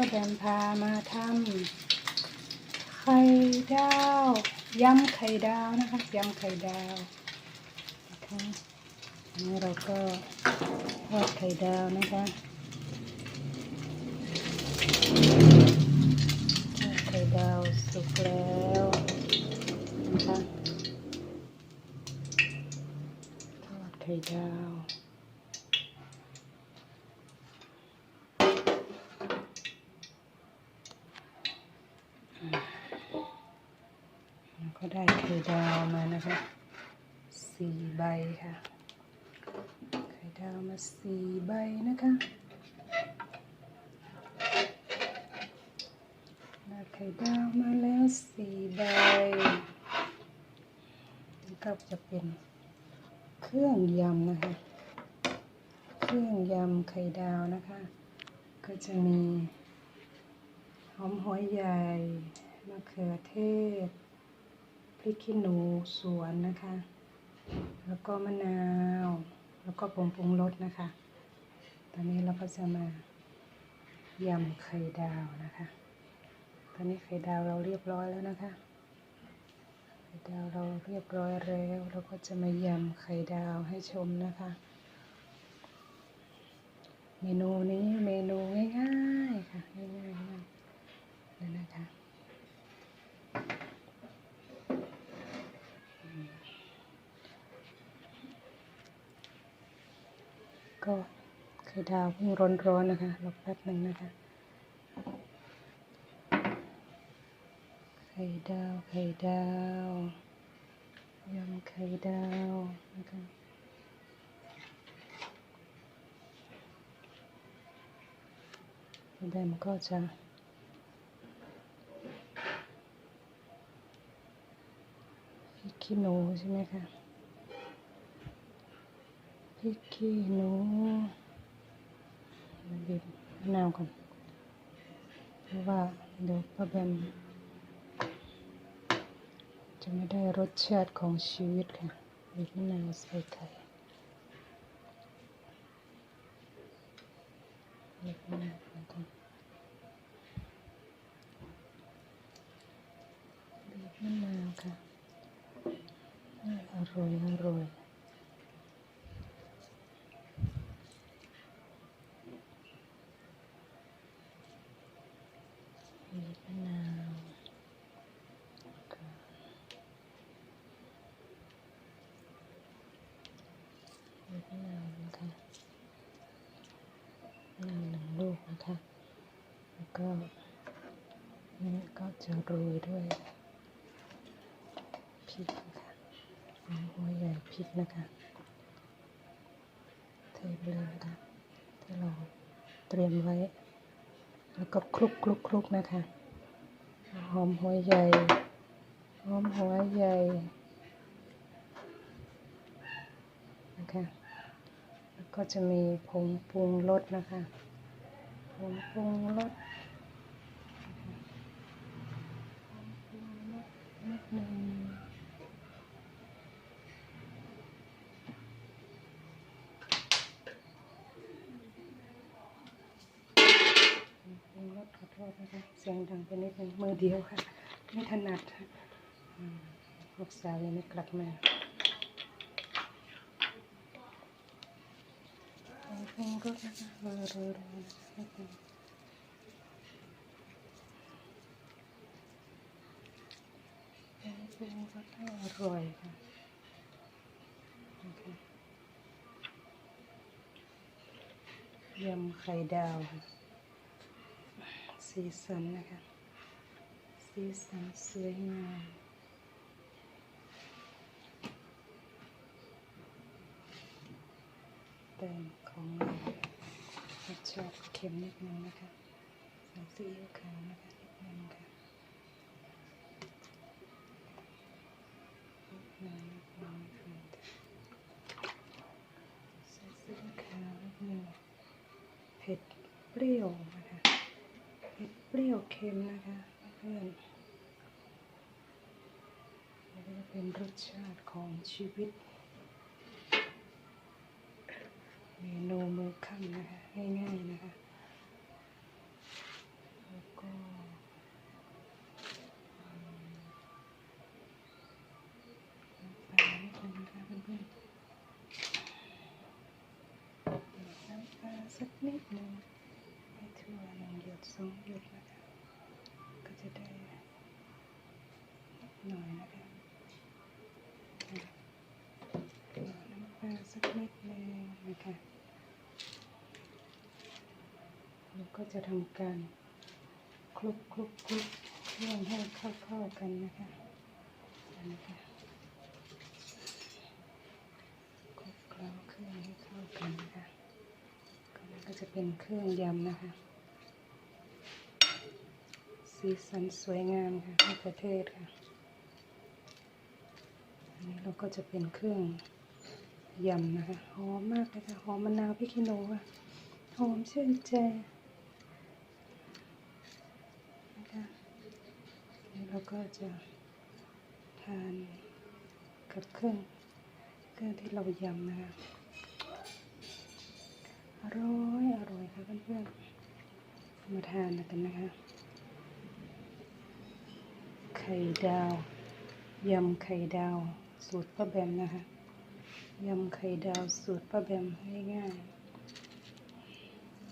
ป้าแบมพามาทำไข่ดาวยำไข่ดาวนะคะยำไข่ดาวนะคะนี่เราก็ทอดไข่ดาวนะคะทอดไข่ดาวสุกแล้วนะคะทอดไข่ดาว แล้ว ก็ได้ไข่ดาวมานะคะสี่ใบค่ะ ไข่ดาวมาสี่ใบนะคะได้ไข่ดาวมาแล้วสี่ใบนี่ก็จะเป็นเครื่องยำนะคะ เครื่องยำไข่ดาวนะคะ ก็จะมีหอมหัวใหญ่มะเขือเทศ ริกขี้หนูสวนนะคะ แล้วก็มะนาว แล้วก็ผงปรุงรสนะคะ ตอนนี้เราก็จะมายำไข่ดาวนะคะ ตอนนี้ไข่ดาวเราเรียบร้อยแล้วนะคะ ไข่ดาวเราเรียบร้อยแล้วเราก็จะมายำไข่ดาวให้ชมนะคะ เมนูนี้เมนูง่ายๆค่ะง่ายๆมากเลยนะคะ ก็ไข่ดาวเพิ่งร้อนๆนะคะรอแป๊บหนึ่งนะคะ ไข่ดาว ไข่ดาวยำไข่ดาวนะคะแดมก็จะพริกขี้หนูใช่ไหมคะ พริกขี้หนูบีบมะนาวก่อนเพราะว่าเดี๋ยวป้าแบมจะไม่ได้รสชาติของชีวิตค่ะบีบมะนาวใส่ไข่บีบมะนาวก่อนบีบมะนาวค่ะอร่อยอร่อย บีบมะนาวก็บีบมะนาวนะคะมะนาวหนึ่ง ลูกนะคะ แล้วก็นี่ก็จะโรยด้วยพริกนะคะหอมหัวใหญ่พริกนะคะ เทไปเลยนะคะที่เราเตรียมไว้ แล้วก็คลุกคลุกคลุกนะคะ หอมหัวใหญ่หอมหัวใหญ่นะคะแล้วก็จะมีผงปรุงรสนะคะ ผงปรุงรสนิดนึงผงปรุงรสขอโทษนะคะเสียงดังไปนิดนึงมือเดียวค่ะ ไม่ถนัดค่ะอืมลูกสาวยังไม่กลับมา ผงปรุงรสนะคโรยโรยโรยนะคะนิดนึงผงปรุงรสให้อร่อยค่ะยำไข่ดาวค่ะสีสันนะคะ สีสันสวยงามเติม ของเรารสชาติเค็มนิดนึงนะคะใส่ซีอิ๊วขาวนะคะนิดนึงค่ะนิดนึงนิดนึงนิดนึงใส่ซีอิ๊วขาวนิดนึงเผ็ดเปรี้ยวนะคะเผ็ดเปรี้ยวเค็มนะคะเพื่อนนี่ก็จะเป็นรสชาติของชีวิต เมนูมือค่ำนะคะ ง่ายๆนะคะแล้วก็ปลาให้คนนะคะเพื่อนๆน้ำปลาสักนิดหนึ่งให้ทั่วหนึ่งหยดสองหยดนะคะ ก็จะได้นิดหน่อยนะคะน้ำปลาสักนิดหนึ่งนะคะ ก็จะทำการคลุกคลุกคลุกเครื่องให้เข้าๆกันนะคะนี่ค่ะคลุกเคล้าเครื่องให้เข้ากันนะคะก็นก็จะเป็นเครื่องยำนะคะ สีสันสวยงามค่ะมะเขือเทศค่ะอันนี้เราก็จะเป็นเครื่องยำนะคะหอมมากเลยค่ะหอมมะนาวพริกขี้หนูค่ะหอมชื่นใจนะคะ นี่เราก็จะทานกับเครื่องเครื่องที่เรายำนะคะอร่อยอร่อยค่ะเพื่อนๆมาทานกันนะคะไข่ดาวยำไข่ดาวสูตรป้าแบมนะคะยำไข่ดาวสูตรป้าแบมง่าย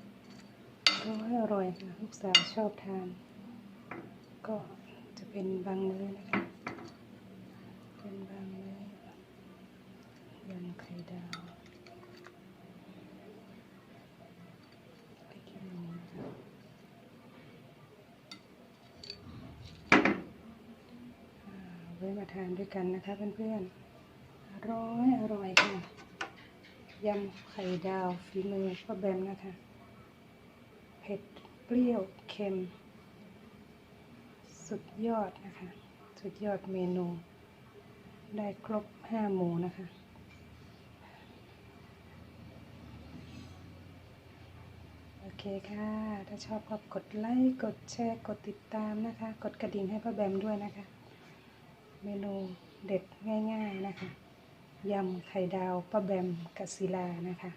ๆก็อร่อยค่ะลูกสาวชอบทาน ก็ จะเป็นบางมื้อนะคะเป็นบางมื้อยำไข่ดาวไปกินหมูนะคะอ่าไว้มาทานด้วยกันนะคะเพื่อนๆอร่อยอร่อยค่ะยำไข่ดาวฝีมือป้าแบมนะคะ เผ็ด เปรี้ยว เค็ม สุดยอดนะคะ สุดยอดเมนู ได้ครบห้าหมูนะคะ โอเคค่ะ ถ้าชอบก็กดไลค์ กดแชร์ กดติดตามนะคะ กดกระดิ่งให้ป้าแบมด้วยนะคะ เมนูเด็ดง่าย ๆนะคะยำไข่ดาวป้าแบมกัศิลานะคะ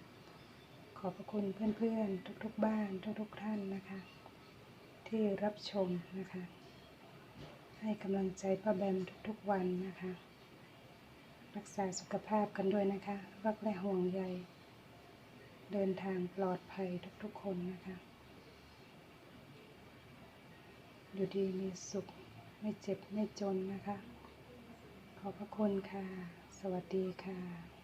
ขอบพระคุณเพื่อนๆ ทุกๆบ้าน ทุกๆท่านนะคะ ที่รับชมนะคะ ให้กำลังใจป้าแบมทุกๆวันนะคะ รักษาสุขภาพกันด้วยนะคะ รักและห่วงใย เดินทางปลอดภัยทุกๆคนนะคะ อยู่ดีมีสุขไม่เจ็บไม่จนนะคะ ขอบพระคุณค่ะ สวัสดีค่ะ